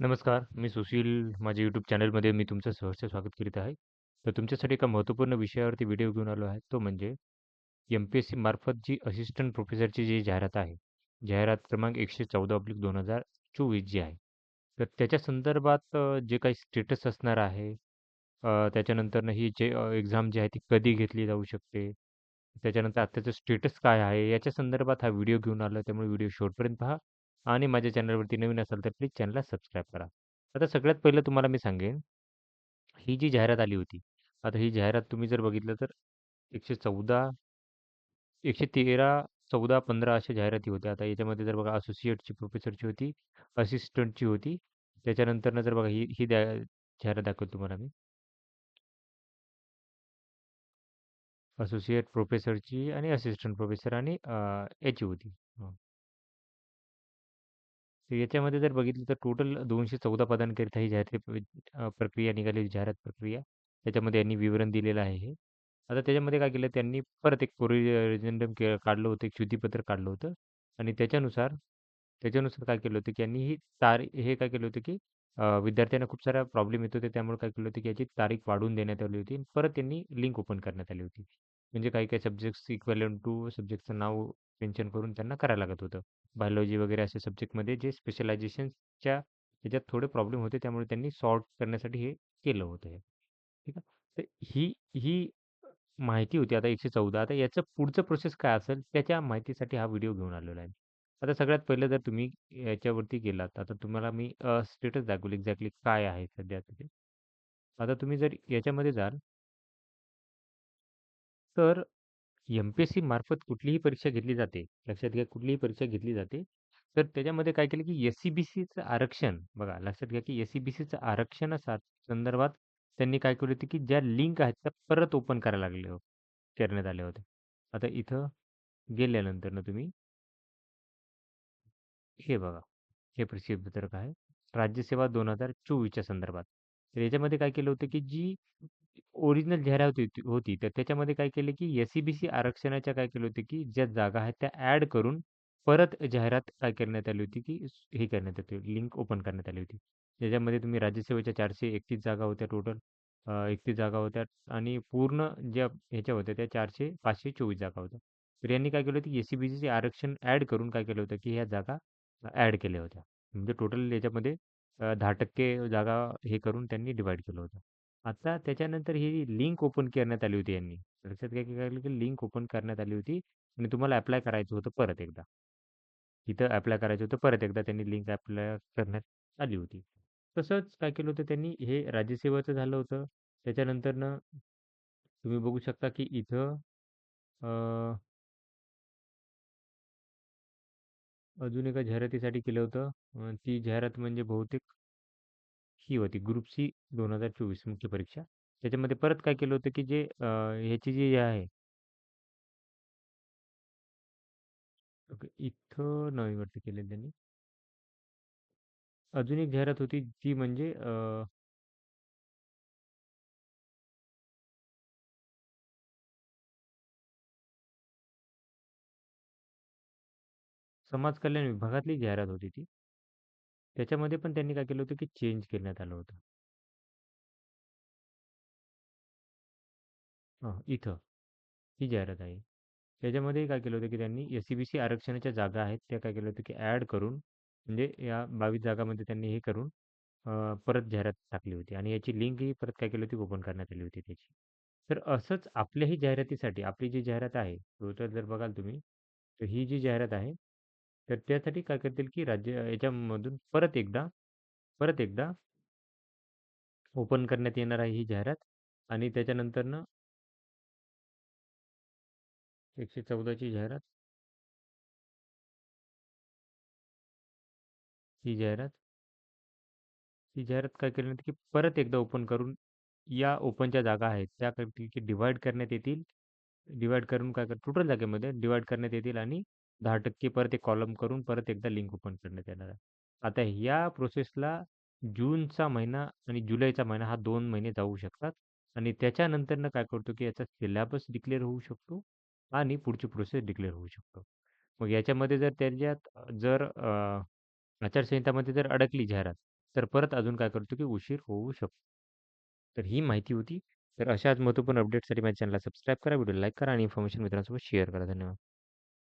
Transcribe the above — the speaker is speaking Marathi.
नमस्कार, मी सुशील. माझ्या यूट्यूब चॅनलमध्ये मी तुमचं सहर्ष स्वागत करीत आहे. तर तुमच्यासाठी एका महत्त्वपूर्ण विषयावरती व्हिडिओ घेऊन आलो आहे. तो म्हणजे एम-पी-एस-सी मार्फत जी असिस्टंट प्रोफेसरची जी जाहिरात आहे, जाहिरात क्रमांक 114/2024 जी आहे. तर त्याच्या संदर्भात अ, जे काही स्टेटस असणार आहे, अ, त्याच्यानंतरनं ही जे अ, एक्झाम जी आहे ती कधी घेतली जाऊ शकते, त्याच्यानंतर आत्ताचं स्टेटस काय आहे, याच्या संदर्भात हा व्हिडिओ घेऊन आलो. त्यामुळे व्हिडिओ शेवटपर्यंत पहा आणि माझ्या चॅनलवरती नवीन असाल तर प्लीज चॅनलला सबस्क्राईब करा. आता सगळ्यात पहिलं तुम्हाला मी सांगेन, ही जी जाहिरात आली होती, आता ही जाहिरात तुम्ही जर बघितलं तर 114 113, 14, 15 अशा जाहिराती होत्या. आता याच्यामध्ये जर बघा असोसिएटची प्रोफेसरची होती, असिस्टंटची होती. त्याच्यानंतरनं जर बघा ही ही द्या जाहिरात दाखवतो तुम्हाला मी. असोसिएट प्रोफेसरची आणि असिस्टंट प्रोफेसर आणि याची होती. तर याच्यामध्ये जर बघितलं तर टोटल 214 पदांकरिता ही जाहिरात अ, प्रक्रिया निघाली जाहिरात प्रक्रिया. त्याच्यामध्ये यांनी विवरण दिलेलं आहे हे. आता त्याच्यामध्ये काय केलं त्यांनी परत एक कोरिलेंडम के काढलं होतं, एक शुद्धीपत्र काढलं होतं आणि त्याच्यानुसार त्याच्यानुसार काय केलं होतं, की यांनी ही तारीख हे काय केलं होतं, की अ, विद्यार्थ्यांना खूप सारा प्रॉब्लेम येत होते. त्यामुळे काय केलं होतं, की याची तारीख वाढवून देण्यात आली होती. परत त्यांनी लिंक ओपन करण्यात आली होती. म्हणजे काही-काही सब्जेक्ट्स इक्विव्हॅलंट टू सब्जेक्टचं नाव मेन्शन करून त्यांना करायला लागत होतं. बायोलॉजी वगैरे अशा सब्जेक्टमध्ये जे स्पेशलायझेशनच्या त्याच्यात थोडे प्रॉब्लेम होते. त्यामुळे त्यांनी सॉर्ट करण्यासाठी हे केलं होतं हे. ठीक आहे. तर ही ही माहिती होती आता 114. आता याचं पुढचं प्रोसेस काय असेल त्याच्या माहितीसाठी हा व्हिडिओ घेऊन आलेला आहे. आता सगळ्यात पहिलं जर तुम्ही याच्यावरती गेलात, आता तुम्हाला मी स्टेटस दाखवेल एक्झॅक्टली काय आहे सध्या तिथे आता तुम्ही जर याच्यामध्ये जाल तर एम-पी-एस-सी मार्फत कुठलीही परीक्षा घेतली जाते. लक्षात घ्या कुठलीही परीक्षा घेतली जाते. तर त्याच्यामध्ये काय केलं, की एस-सी-बी-सीचं आरक्षण बघा लक्षात घ्या, की एस-सी-बी-सीचं आरक्षणासा संदर्भात त्यांनी काय केलं होतं, की ज्या लिंक आहेत त्या परत ओपन करायला लागले हो करण्यात आल्या होत्या. आता इथं गेल्यानंतर तुम्ही हे बघा, हे प्रसिद्धीपत्रक आहे. राज्यसेवा 2024च्या संदर्भात. तर याच्यामध्ये काय केलं होतं, की जी ओरिजिनल जाहिरात होती होती, तर त्याच्यामध्ये काय केलं, की एस-सी-बी-सी आरक्षणाच्या काय केलं होतं, की ज्या जागा आहेत त्या ॲड करून परत जाहिरात काय करण्यात आली होती, की हे करण्यात आली लिंक ओपन करण्यात आली होती. त्याच्यामध्ये तुम्ही राज्यसेवेच्या 431 जागा होत्या टोटल. 31 जागा होत्या आणि पूर्ण ज्या ह्याच्या होत्या त्या 400 524 जागा होत्या. तर यांनी काय केलं होतं, की एस-सी-बी-सीचे आरक्षण ॲड करून काय केलं होतं, की ह्या जागा ॲड केल्या होत्या. म्हणजे टोटल याच्यामध्ये अ, 10% जागा हे करून त्यांनी डिव्हाईड केलं होतं. आता त्याच्यानंतर ही लिंक ओपन करण्यात आली होती यांनी. लक्षात घ्या, की काय की लिंक ओपन करण्यात आली होती आणि तुम्हाला ॲप्लाय करायचं होतं परत एकदा. तिथं ॲप्लाय करायचं होतं परत एकदा त्यांनी लिंक ॲप्लाय करण्यात आली होती. तसंच काय केलं होतं त्यांनी हे राज्यसेवेचं झालं होतं. त्याच्यानंतरनं तुम्ही बघू शकता, की इथं अ, अजून एका जाहिरातीसाठी केलं होतं. अ, ती जाहिरात म्हणजे बहुतेक ही होती ग्रुप सी 2024 मुख्य परीक्षा. त्याच्यामध्ये परत काय केलं होतं, की जे अ, ह्याची जी आहे ओके, इथं नाही वाटतं केलेलं त्यांनी. अजून एक जाहिरात होती ती म्हणजे अ, समाज कल्याण विभागातली जाहिरात होती ती. त्याच्यामध्ये पण त्यांनी काय केलं होतं, की चेंज करण्यात आलं होतं. हां, इथं ही जाहिरात आहे. त्याच्यामध्ये काय केलं होतं, की त्यांनी एस-सी-बी-सी आरक्षणाच्या जागा आहेत, त्या काय केलं होतं, की ॲड करून म्हणजे या 22 जागामध्ये त्यांनी हे करून अ, परत जाहिरात टाकली होती आणि याची लिंकही परत काय केली होती, ओपन करण्यात आली होती त्याची. तर असंच आपल्याही जाहिरातीसाठी आपली जी जाहिरात आहे, टोटल जर बघाल तुम्ही, तर ही जी जाहिरात आहे, तर त्यासाठी काय करतील, की राज्य याच्यामधून परत एकदा परत एकदा ओपन करण्यात येणार आहे ही जाहिरात आणि त्याच्यानंतरनं 114 ची जाहिरात, ही जाहिरात ही जाहिरात काय केली की परत एकदा ओपन करून या ओपनच्या जागा आहेत, त्या करतील की डिव्हाईड करण्यात येतील. डिव्हाईड करून काय कर टोटल जागेमध्ये डिव्हाईड करण्यात येतील आणि 10% परत एक कॉलम करून परत एकदा लिंक ओपन करण्यात येणार आहे. आता या प्रोसेसला जूनचा महिना आणि जुलैचा महिना हा 2 महिने जाऊ शकतात आणि त्याच्यानंतरनं काय करतो, की याचा सिलॅबस डिक्लेअर होऊ शकतो आणि पुढची प्रोसेस डिक्लेअर होऊ शकतो. मग याच्यामध्ये जर त्याच्यात जर अ, आचारसंहितामध्ये जर अडकली जाहिरात, तर परत अजून काय करतो, की उशीर होऊ शकतो. तर ही माहिती होती. तर अशाच महत्त्वपूर्ण अपडेटसाठी माझ्या चॅनलला सबस्क्राईब करा, व्हिडिओला लाईक करा आणि इन्फॉर्मेशन मित्रांसोबत शेअर करा. धन्यवाद.